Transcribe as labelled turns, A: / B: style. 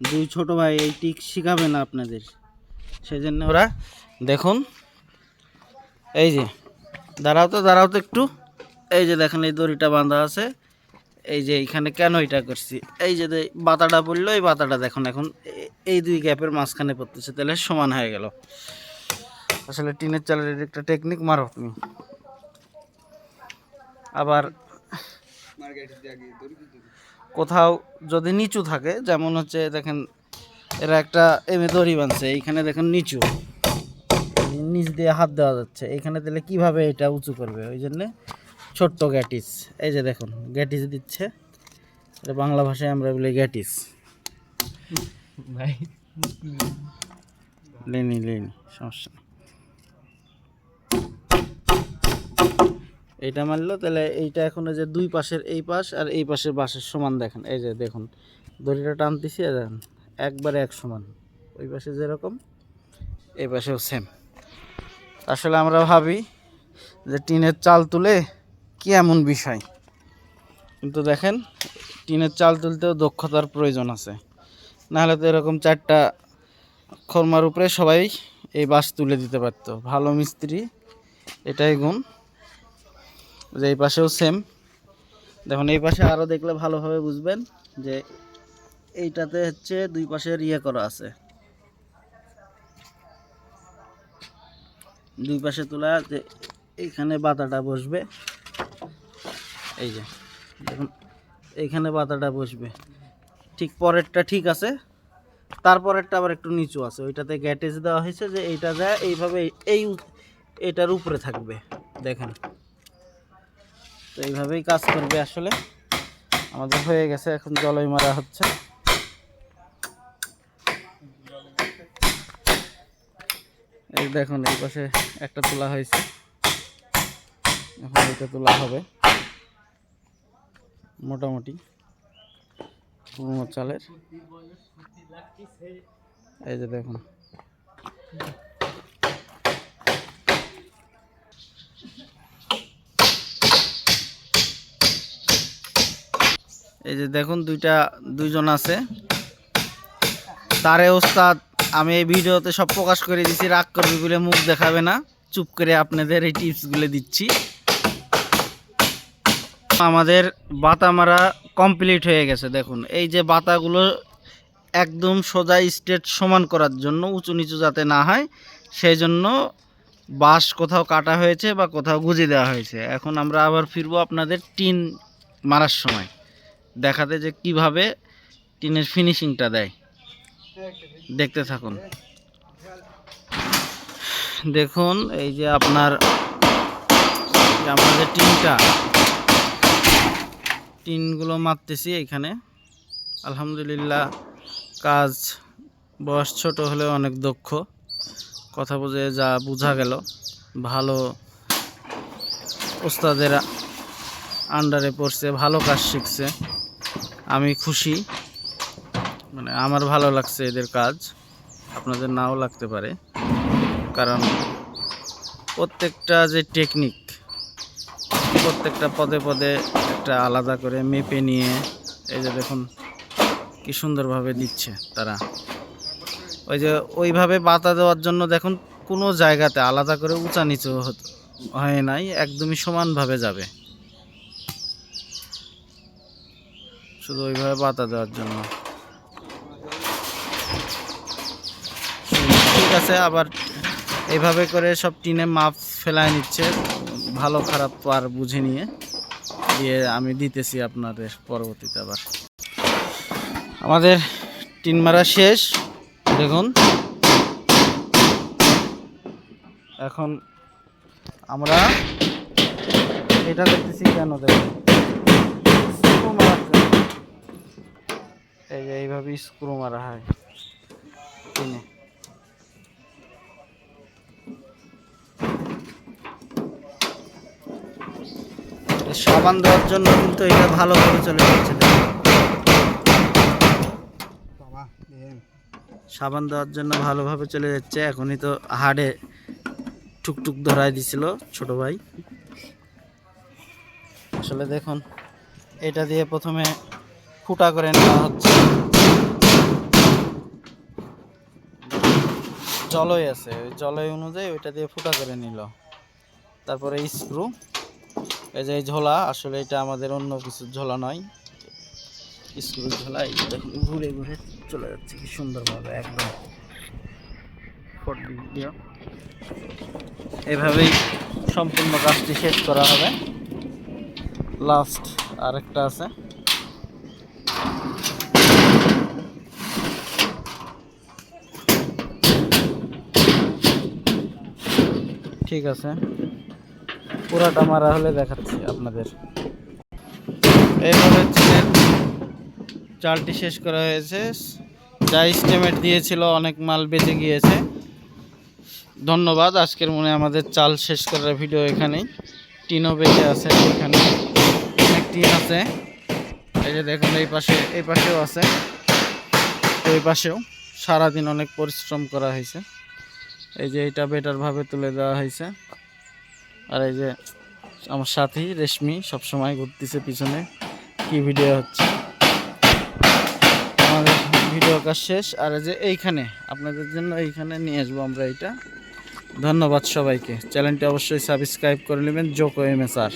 A: দুই ছোট ভাই, এই টিক শিখাবে না আপনাদের। সেই জন্য ওরা, দেখুন, এই যে, দাঁড়াও তো দাঁড়াও তো একটু। এই যে দেখেন, এই দড়িটা বাঁধা আছে। এই যে এইখানে কেন এটা করছি? এই যে বাতাটা পড়ল, এই বাতাটা দেখুন, এখন এই দুই গ্যাপের মাঝখানে পড়তেছে, তাহলে সমান হয়ে গেল। আসলে টিনের চালের একটা টেকনিক মারো তুমি। আবার কোথাও যদি নিচু থাকে যেমন হচ্ছে দেখেন এরা একটা এমে দড়ি বানছে এইখানে দেখেন নিচু। নিচ দিয়ে হাত দেওয়া যাচ্ছে। এইখানে দিলে কীভাবে এটা উঁচু করবে? ওই জন্যে ছোট্ট গ্যাটিস। এই যে দেখুন গ্যাটিস দিচ্ছে। এটা বাংলা ভাষায় আমরা বলি গ্যাটিস। লেনি লেনি সমস্যা এইটা মারলো, তাহলে এইটা এখন যে দুই পাশের এই পাশ আর এই পাশের বাসের সমান দেখেন। এই যে দেখুন, দড়িটা টানতেছি, আর দেখেন, একবারে এক সমান। ওই পাশে যেরকম, এই পাশেও সেম আসলে আমরা ভাবি যে টিনের চাল তুলে কি এমন বিষয়। কিন্তু দেখেন, টিনের চাল তুলতেও দক্ষতার প্রয়োজন আছে। নাহলে তো এরকম চারটা খরমার উপরে সবাই এই বাঁশ তুলে দিতে পারতো। ভালো মিস্ত্রি, এটাই গুণ। যে এই পাশেও সেম দেখুন, এই পাশে আরও দেখলে ভালোভাবে বুঝবেন যে এইটাতে হচ্ছে দুই পাশের ইয়ে করা আছে। দুই পাশে তোলা যে এইখানে বাতাটা বসবে। এই যে, দেখুন, এইখানে বাতাটা বসবে। ঠিক পরেরটা ঠিক আছে, তারপরেরটা আবার একটু নিচু আছে। ওইটাতে গ্যাটেজ দেওয়া হয়েছে যে এইটা যায় এইভাবে এই এটার উপরে থাকবে। দেখেন তো এইভাবেই কাজ করবে আসলে। আমাদের হয়ে গেছে, এখন জলই মারা হচ্ছে। এই দেখুন, এই পাশে একটা তোলা হয়েছে। এখন এটা তোলা হবে। মোটামুটি চালের। এই যে দেখুন। এই যে দেখুন দুইটা, দুইজন আছে। তারে ওস্তাদ, আমি এই ভিডিওতে সব প্রকাশ করে দিছি, রাগ করবি বলে মুখ দেখাবে না। চুপ করে আপনাদের এই টিপসগুলো দিচ্ছি। আমাদের বাতা মারা কমপ্লিট হয়ে গেছে, দেখুন। এই যে বাতাগুলো একদম সোজা স্টেট সমান করার জন্য, উঁচু নিচু যাতে না হয়, সেই জন্য বাঁশ কোথাও কাটা হয়েছে বা কোথাও গুজে দেওয়া হয়েছে। এখন আমরা আবার ফিরবো আপনাদের টিন মারার সময়। দেখাতে যে কীভাবে টিনের ফিনিশিংটা দেয়। দেখতে থাকুন। দেখুন, এই যে আপনার যে টিনটা। টিনগুলো মারতেছি এখানে। আলহামদুলিল্লাহ, কাজ বয়স ছোট হলে অনেক দক্ষ। কথা বুঝে যা বোঝা গেল। ভালো ওস্তাদের আন্ডারে পড়ছে, ভালো কাজ শিখছে। আমি খুশি। মানে আমার ভালো লাগছে এদের কাজ। আপনাদের নাও লাগতে পারে। কারণ প্রত্যেকটা যে টেকনিক প্রত্যেকটা পদে পদে একটা আলাদা করে মেপে নিয়ে, এই যে দেখুন কি সুন্দরভাবে দিচ্ছে তারা। ওই যে ওইভাবে বাতা দেওয়ার জন্য দেখুন কোনো জায়গাতে আলাদা করে উঁচা নিচু হয় নাই, একদমই সমানভাবে যাবে। শুধু ওইভাবে বাতা দেওয়ার জন্য। ঠিক আছে, আবার এইভাবে করে সব টিনে মাপ ফেলায় নিচ্ছে। ভালো, খারাপ আর বুঝে নিয়ে। দিয়ে আমি দিতেছি আপনাদের পরবর্তীতে আবার। আমাদের টিন মারা শেষ। দেখুন। এখন আমরা এটা দেখতেছি কেন দেখুন। জন্য। এই যে এইভাবে স্ক্রু মারা হয়। টিনে। সাবান দেওয়ার জন্য কিন্তু এটা ভালোভাবে চলে যাচ্ছে সাবান দেওয়ার জন্য ভালোভাবে চলে যাচ্ছে। এখনই তো হাড়ে টুকটুক ধরাই দিছিল ছোট ভাই। আসলে দেখুন এটা দিয়ে প্রথমে ফুটা করে নেওয়া হচ্ছে। জলই আছে, ওই জলই অনুযায়ী ওইটা দিয়ে ফুটা করে নিল। তারপরে স্ক্রু এই যে ঝোলা, আসলে এটা আমাদের অন্য কিছু ঝোলা নয়। স্ক্রু ঝোলা, এই দেখুন, ঘুরে ঘুরে চলে যাচ্ছে, কি সুন্দরভাবে, একদম। এভাবেই সম্পূর্ণ কাজটি শেষ করা হবে। লাস্ট আরেকটা আছে। ঠিক আছে। পুরাটা মারা হলে দেখাচ্ছি আপনাদের। এইভাবে চিনের চালটি শেষ করা হয়েছে। যা স্টেমেট দিয়েছিল, অনেক মাল বেঁচে গিয়েছে। ধন্যবাদ, আজকের মনে আমাদের চাল শেষ করার ভিডিও এখানেই। টিনও বেঁচে আছে এখানে। অনেক টিন আছে। এই যে দেখুন, এই পাশে, এই পাশেও আছে। এই পাশেও সারাদিন অনেক পরিশ্রম করা হয়েছে। এই যে এটা বেটারভাবে তুলে দেওয়া হয়েছে। আর এই যে আমার সাথী রেশমি সবসময় ঘুরতেছে পিছনে। কি ভিডিও হচ্ছে? আমাদের ভিডিও কাজ শেষ। আর এই যে এইখানে, আপনাদের জন্য এইখানে নিয়ে আসব আমরা এটা। ধন্যবাদ সবাইকে। চ্যানেলটি অবশ্যই সাবস্ক্রাইব করে নেবেন। জোকো এম এস আর।